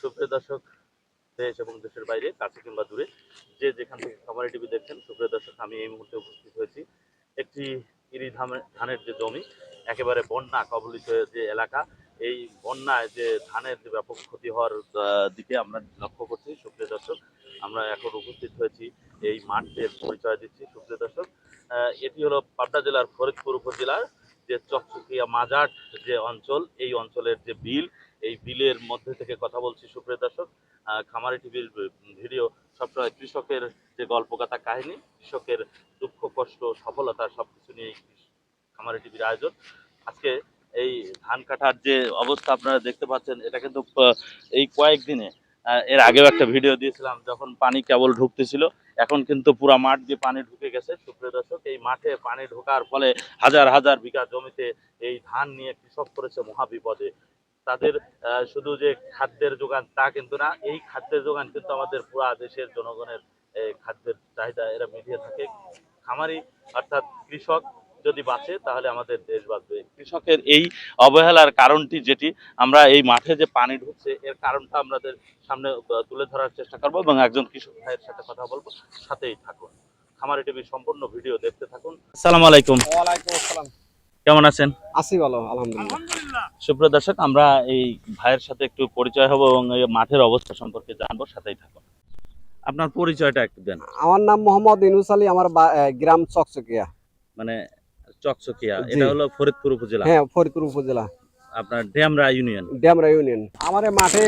সুপ্রিয় দর্শক, দেশ এবং দেশের বাইরে, কাছে কিংবা দূরে, যে যেখান থেকে খামারি টিভি দেখছেন, সুপ্রিয় দর্শক, আমি এই মুহূর্তে উপস্থিত হয়েছি। একটি ইরি ধানের যে জমি, একেবারে বন্যা কবলিত যে এলাকা, এই বন্যায় যে ধানের যে ব্যাপক ক্ষতি হওয়ার দিকে আমরা লক্ষ্য করছি, সুপ্রিয় দর্শক। আমরা এখন উপস্থিত হয়েছি, এই মাঠের পরিচয় দিচ্ছি, সুপ্রিয় দর্শক। এটি হলো পাবনা জেলার ফরিদপুর উপজেলার যে চকচকিয়া মাজাট যে অঞ্চল, এই অঞ্চলের যে বিল এই বিলের মধ্যে থেকে কথা বলছি, সুপ্রিয় দর্শক। খামারি টিভির ভিডিও সবসময় কৃষকের যে গল্পকথা কাহিনী, কৃষকের দুঃখ, কষ্ট, সফলতা সবকিছু নিয়ে খামারি টিভির আয়োজন। আজকে এই ধান কাটার যে অবস্থা আপনারা দেখতে পাচ্ছেন, এটা কিন্তু এই কয়েকদিনে এর আগেও একটা ভিডিও দিয়েছিলাম, যখন পানি কেবল ঢুকতেছিল, এখন কিন্তু পুরা মাঠ দিয়ে পানি ঢুকে গেছে। সুপ্রিয় দর্শক, এই মাঠে পানি ঢোকার ফলে হাজার হাজার বিঘা জমিতে এই ধান নিয়ে কৃষক করেছে মহাবিপদে। তাদের শুধু যে খাদ্যের যোগান তা কিন্তু না এই খাদ্যের যোগান কিন্তু আমাদের পুরা দেশের জনগণের খাদ্যের চাহিদা এরা মিটিয়ে থাকে। খামারি অর্থাৎ কৃষক যদি বাঁচে তাহলে আমাদের দেশ বাঁচবে। কৃষকের এই অবহেলার কারণটি যেটি আমরা এই মাঠে যে পানি ঢুকছে এর কারণটা আমাদের সামনে তুলে ধরার চেষ্টা করব এবং একজন কৃষক ভাইয়ের সাথে কথা বলব। সাথেই থাকুন। খামারি টিভি সম্পূর্ণ ভিডিও দেখতে থাকুন। আসসালামু আলাইকুম। ওয়ালাইকুম আসসালাম। কেমন আছেন? আছি ভালো আলহামদুলিল্লাহ। সুপ্রিয় দর্শক আমরা এই ভাইয়ের সাথে একটু পরিচয় হব এবং এই মাঠের অবস্থা সম্পর্কে জানব সাথেই থাকুন। আপনার পরিচয়টা একটু দেন। আমার নাম মোহাম্মদ ইনুস আলী আমার গ্রাম চকচকিয়া। মানে চকচকিয়া এটা হলো ফরিদপুর উপজেলা? হ্যাঁ ফরিদপুর উপজেলা। আপনার ডেমরা ইউনিয়ন? ড্যামরা ইউনিয়ন। আমার মাঠে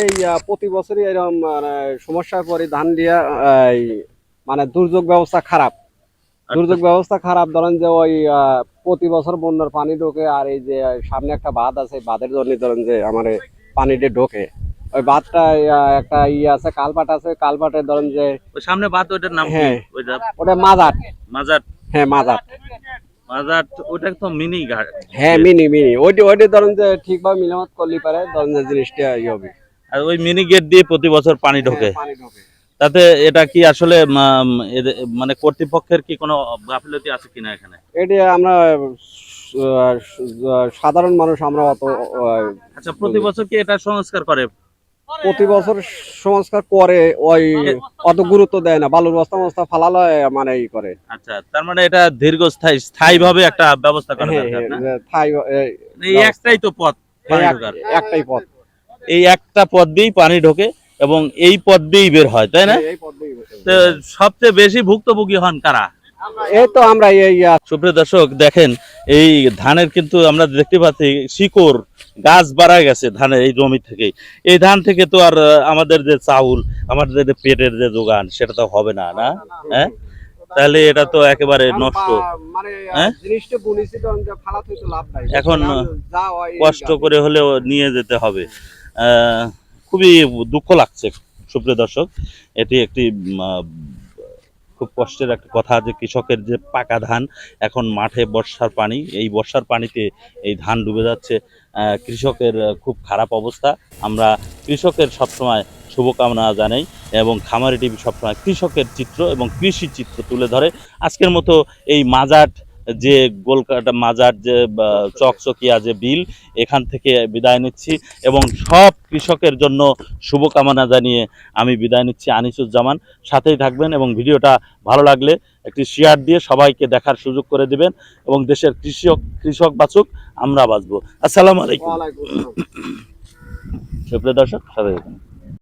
প্রতি বছরই এরকম মানে, সমস্যায় পরে ধান দিয়া মানে দুর্যোগ ব্যবস্থা খারাপ। দুর্যোগ ব্যবস্থা খারাপ ধরেন যে ওই প্রতি বছর বন্যার পানি ঢোকে আর এই যে সামনে একটা বাঁধ আছে বাঁধের জন্য ধরেন যে আমার পানিটা ঢোকে। ওই বাঁধটা একটা ইয়ে আছে কালপাট আছে কালপাটে ধরেন যে সামনে বাদ ওইটার নাম হ্যাঁ। ওটা মাজাট মাজার। হ্যাঁ মাজার। তো মিনি ঘাট হ্যাঁ মিনি মিনি। ওইটি ওইটি ধরেন যে ঠিকভাবে মিলামত করলে পারে ধরেন যে জিনিসটা ইয়ে হবে। আর ওই মিনি গেট দিয়ে প্রতি বছর পানি ঢোকে। হ্যাঁ, পানি ঢোকে। তাতে এটা কি আসলে মানে কর্তৃপক্ষের কি কোনো গাফিলতি আছে কিনা এখানে? এটি আমরা সাধারণ মানুষ আমরা অত আচ্ছা প্রতি বছর কি এটা সংস্কার করে? প্রতি বছর সংস্কার করে ওই অত গুরুত্ব দেয় না। বালুর বস্তা মস্তা ফালালে মানে ই করে। আচ্ছা তার মানে এটা দীর্ঘস্থায়ী স্থায়ী ভাবে একটা ব্যবস্থা করা হ্যাঁ দরকার হ্যাঁ না? এই একটাই তো পথ একটাই পথ। এই একটা পথ দিয়েই পানি ঢোকে এবং এই পথ দিয়েই বের হয় তাই না। তো সবচেয়ে বেশি ভুক্তভোগী হন কারা? এই তো আমরা এই সুপ্রিয় দর্শক দেখেন এই ধানের কিন্তু আমরা দেখতে পাচ্ছি শিকড় গাছ বাড়া গেছে ধানের এই জমি থেকে এই ধান থেকে তো আর আমাদের যে চাউল আমাদের যে পেটের যে যোগান সেটা তো হবে না না? হ্যাঁ? তাহলে এটা তো একেবারে নষ্ট। মানে হ্যাঁ? এখন, কষ্ট করে হলেও নিয়ে যেতে হবে। আহ, খুবই দুঃখ লাগছে, সুপ্রিয় দর্শক। এটি একটি খুব কষ্টের একটা কথা যে কৃষকের যে পাকা ধান, এখন মাঠে বর্ষার পানি, এই বর্ষার পানিতে এই ধান ডুবে যাচ্ছে কৃষকের খুব খারাপ অবস্থা। আমরা কৃষকের সবসময় শুভকামনা জানাই এবং খামারি টিভি সবসময় কৃষকের চিত্র এবং কৃষি চিত্র তুলে ধরে। আজকের মতো এই মাজাট যে গোলকাটা মাজার যে চকচকিয়া যে বিল এখান থেকে বিদায় নিচ্ছি এবং সব কৃষকের জন্য শুভকামনা জানিয়ে আমি বিদায় নিচ্ছি আনিসুজ্জামান সাথেই থাকবেন এবং ভিডিওটা ভালো লাগলে একটি শেয়ার দিয়ে সবাইকে দেখার সুযোগ করে দিবেন এবং দেশের কৃষক কৃষক বাঁচুক আমরা বাঁচবো আসসালামু আলাইকুম। সুপ্রিয় দর্শক সাথে থাকুন।